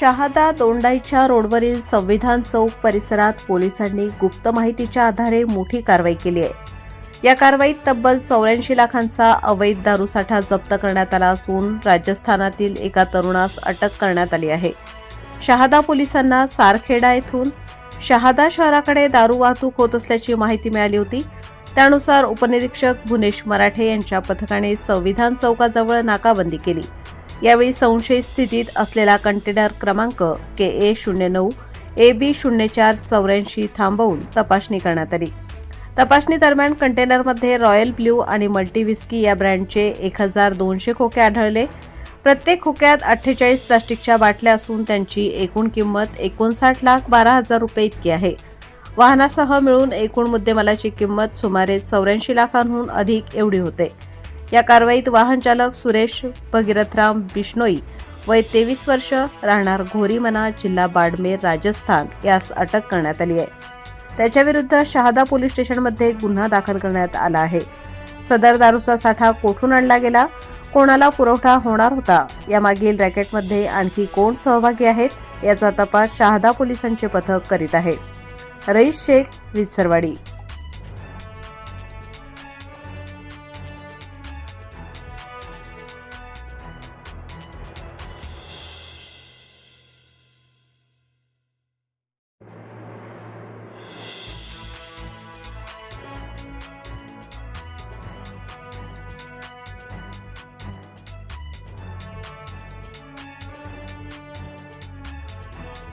शहादा दोंडाईच्या रोडवरील संविधान चौक परिसरात पोलिसांनी गुप्त माहितीच्या आधारे मोठी कारवाई केली आहे. या कारवाईत तब्बल चौऱ्याऐंशी लाखांचा अवैध दारूसाठा जप्त करण्यात आला असून राजस्थानातील एका तरुणास अटक करण्यात आली आहे. शहादा पोलिसांना सारखेडा येथून शहादा शहराकडे दारू वाहतूक होत असल्याची माहिती मिळाली होती. त्यानुसार उपनिरीक्षक भुनेश मराठे यांच्या पथकाने संविधान चौकाजवळ नाकाबंदी केली. यावेळी संशयित स्थितीत असलेला कंटेनर क्रमांक के ए शून्य नऊ ए बी शून्य चार चौऱ्याऐंशी थांबवून तपासणी करण्यात आली. तपासणी दरम्यान कंटेनरमध्ये रॉयल ब्ल्यू आणि मल्टी विस्की या ब्रँडचे एक हजार दोनशे खोके आढळले. प्रत्येक खोक्यात अठ्ठेचाळीस प्लास्टिकच्या बाटल्या असून त्यांची एकूण किंमत एकोणसाठ लाख बारा हजार रुपये इतकी आहे. वाहनासह मिळून एकूण मुद्देमालाची किंमत सुमारे चौऱ्याऐंशी लाखांहून अधिक एवढी होते. या कारवाईत वाहन चालक सुरेश भगीरथराम बिश्नोई वय तेवीस वर्ष राहणार घोरीमना जिल्हा बाडमेर राजस्थान. यास अटक करण्यात आली आहे. त्याच्याविरुद्ध शहादा पोलीस स्टेशनमध्ये गुन्हा दाखल करण्यात आला आहे. सदर दारूचा साठा कोठून आणला गेला? कोणाला पुरवठा होणार होता? यामागील रॅकेटमध्ये आणखी कोण सहभागी आहेत? याचा तपास शहादा पोलिसांचे पथक करीत आहे. रईस शेख विसरवाडी.